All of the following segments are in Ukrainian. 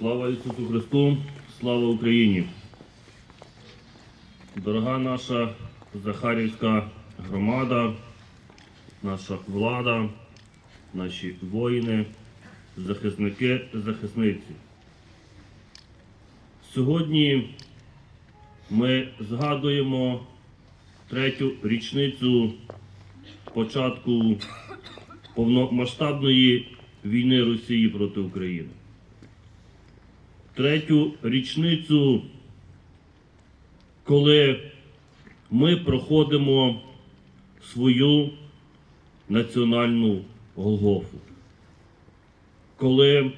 Слава Ісусу Христу, слава Україні! Дорога наша Захарівська громада, наша влада, наші воїни, захисники, захисниці. Сьогодні ми згадуємо третю річницю початку повномасштабної війни Росії проти України. Третю річницю, коли ми проходимо свою національну Голгофу. Коли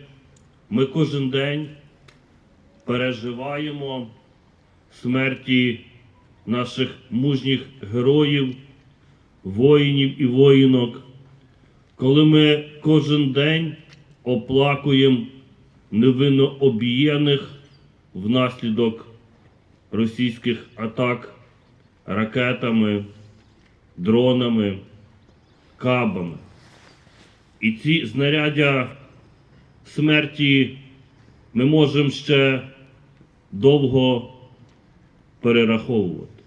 ми кожен день переживаємо смерті наших мужніх героїв, воїнів і воїнок, коли ми кожен день оплакуємо невинно обієних внаслідок російських атак ракетами, дронами, кабами. І ці знаряддя смерті ми можемо ще довго перераховувати.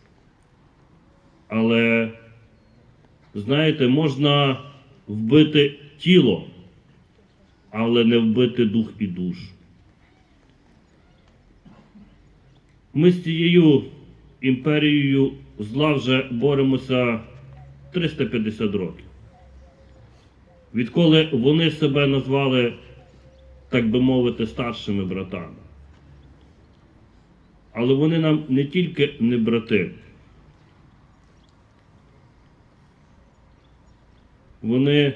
Але, знаєте, можна вбити тіло, але не вбити дух і душу. Ми з цією імперією зла вже боремося 350 років. Відколи вони себе назвали, так би мовити, старшими братами. Але вони нам не тільки не брати, вони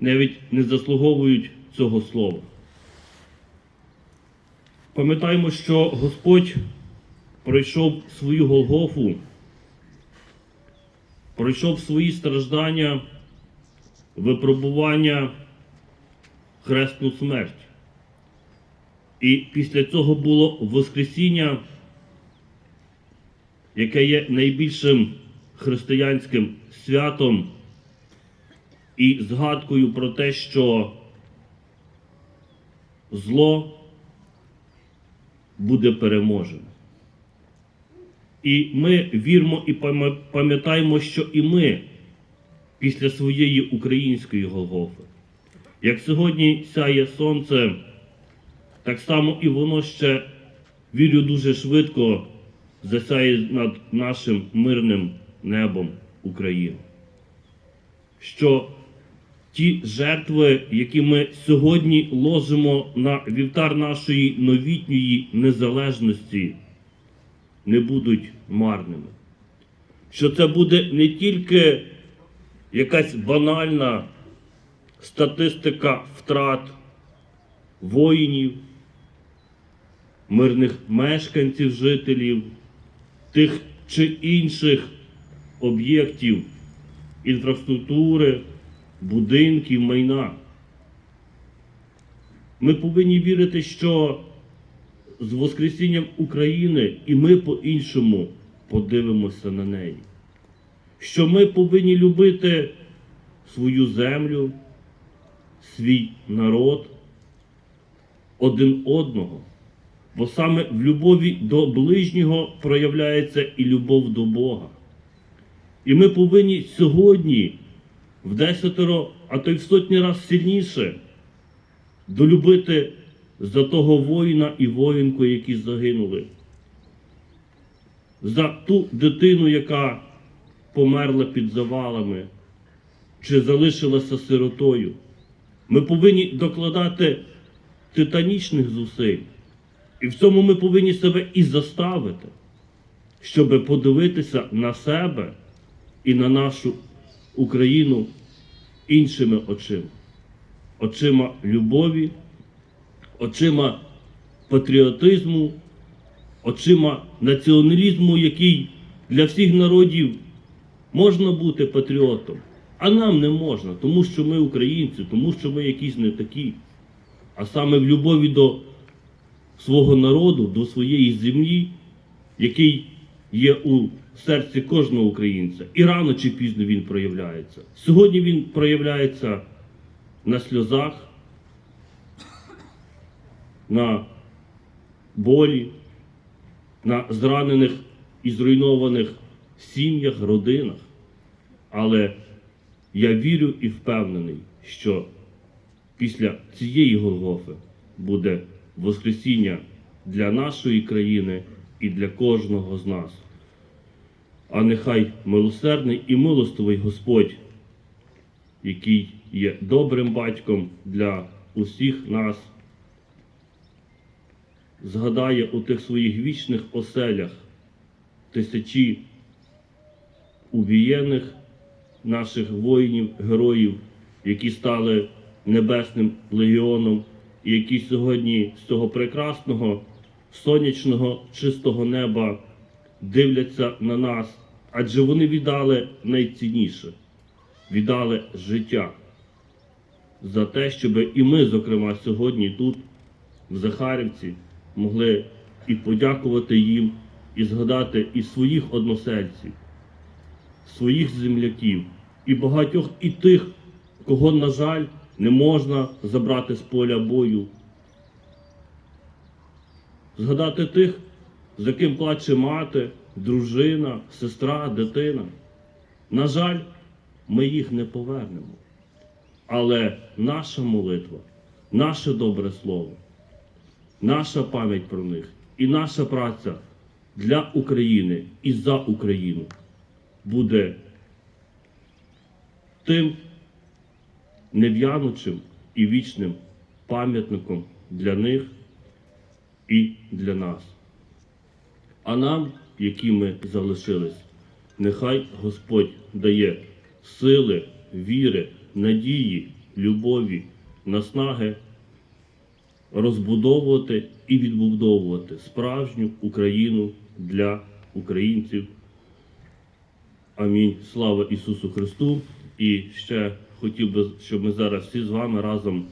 навіть не заслуговують цього слова. Пам'ятаємо, що Господь пройшов свою Голгофу, пройшов свої страждання, випробування, хресну смерть. І після цього було Воскресіння, яке є найбільшим християнським святом і згадкою про те, що зло буде переможене. І ми віримо і пам'ятаємо, що і ми після своєї української Голгофи, як сьогодні сяє сонце, так само і воно ще, вірю, дуже швидко засяє над нашим мирним небом України. Що ті жертви, які ми сьогодні ложимо на вівтар нашої новітньої незалежності, не будуть марними. Що це буде не тільки якась банальна статистика втрат воїнів, мирних мешканців, жителів, тих чи інших об'єктів інфраструктури, будинків, майна. Ми повинні вірити, що з Воскресінням України і ми по-іншому подивимося на неї. Що ми повинні любити свою землю, свій народ, один одного. Бо саме в любові до ближнього проявляється і любов до Бога. І ми повинні сьогодні в десятеро, а то й в сотні раз сильніше долюбити за того воїна і воїнку, які загинули, за ту дитину, яка померла під завалами чи залишилася сиротою. Ми повинні докладати титанічних зусиль. І в цьому ми повинні себе і заставити, щоб подивитися на себе і на нашу Україну іншими очима, очима любові, очима патріотизму, очима націоналізму, який для всіх народів можна бути патріотом, а нам не можна, тому що ми українці, тому що ми якісь не такі. А саме в любові до свого народу, до своєї землі, який є у серці кожного українця. І рано чи пізно він проявляється. Сьогодні він проявляється на сльозах, на болі, на зранених і зруйнованих сім'ях, родинах. Але я вірю і впевнений, що після цієї Голгофи буде Воскресіння для нашої країни і для кожного з нас. А нехай милосердний і милостивий Господь, який є добрим батьком для усіх нас, згадає у тих своїх вічних оселях тисячі убієних наших воїнів, героїв, які стали небесним легіоном, і які сьогодні з цього прекрасного сонячного чистого неба дивляться на нас, адже вони віддали найцінніше, віддали життя за те, щоб і ми, зокрема, сьогодні тут, в Захарівці, могли і подякувати їм, і згадати і своїх односельців, своїх земляків, і багатьох і тих, кого, на жаль, не можна забрати з поля бою. Згадати тих, за ким плаче мати, дружина, сестра, дитина. На жаль, ми їх не повернемо. Але наша молитва, наше добре слово, наша пам'ять про них і наша праця для України і за Україну буде тим нев'янучим і вічним пам'ятником для них і для нас. А нам, які ми залишились, нехай Господь дає сили, віри, надії, любові, наснаги розбудовувати і відбудовувати справжню Україну для українців. Амінь. Слава Ісусу Христу. І ще хотів би, щоб ми зараз всі з вами разом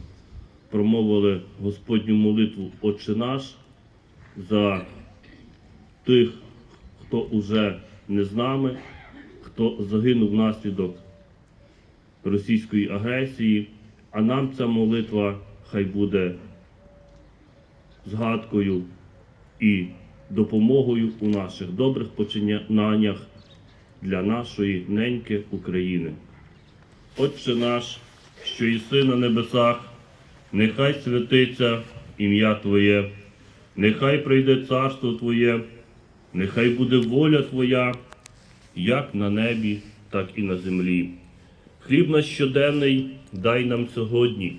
промовили Господню молитву Отче наш за тих, хто уже не з нами, хто загинув внаслідок російської агресії, а нам ця молитва хай буде згадкою і допомогою у наших добрих починаннях для нашої неньки України. Отче наш, що єси на небесах, нехай святиться ім'я Твоє, нехай прийде царство Твоє, нехай буде воля Твоя, як на небі, так і на землі. Хліб наш щоденний дай нам сьогодні,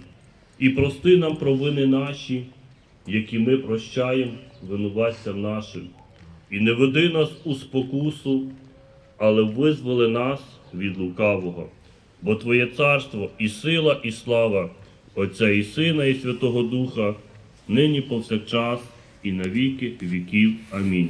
і прости нам провини наші, які ми прощаємо винуватцям нашим. І не веди нас у спокусу, але визволи нас від лукавого. Бо Твоє царство і сила, і слава Отця і Сина, і Святого Духа, нині повсякчас і на віки віків. Амінь.